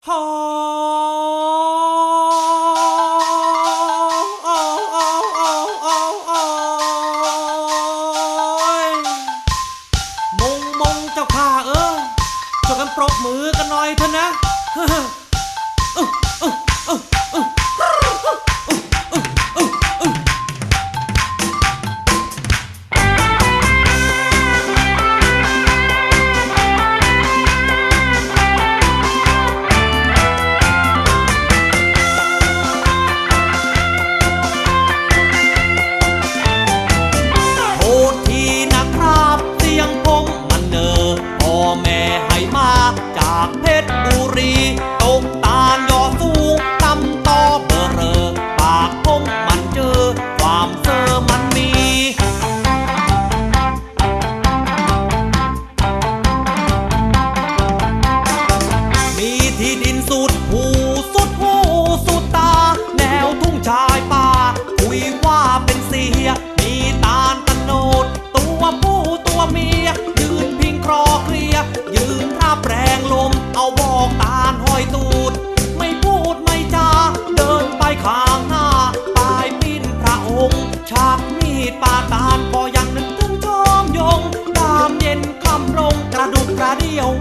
好。 ให้มาจากเพชรบุรี radio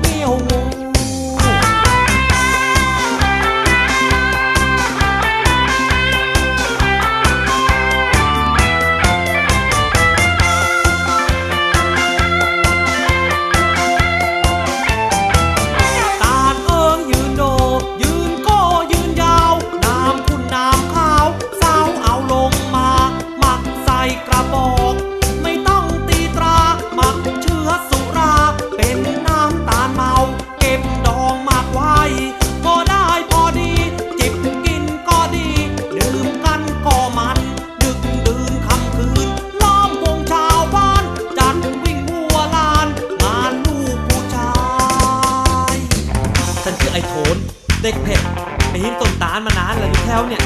คลวเนี่ย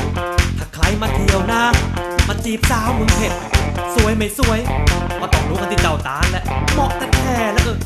ถ้าใครมาเที่ยวนะ มาจีบสาวมึงเผ็ด สวยไม่สวย มาต้องรู้กันที่เจ้าตาแหละเหมาะแต่แค่แล้วเออ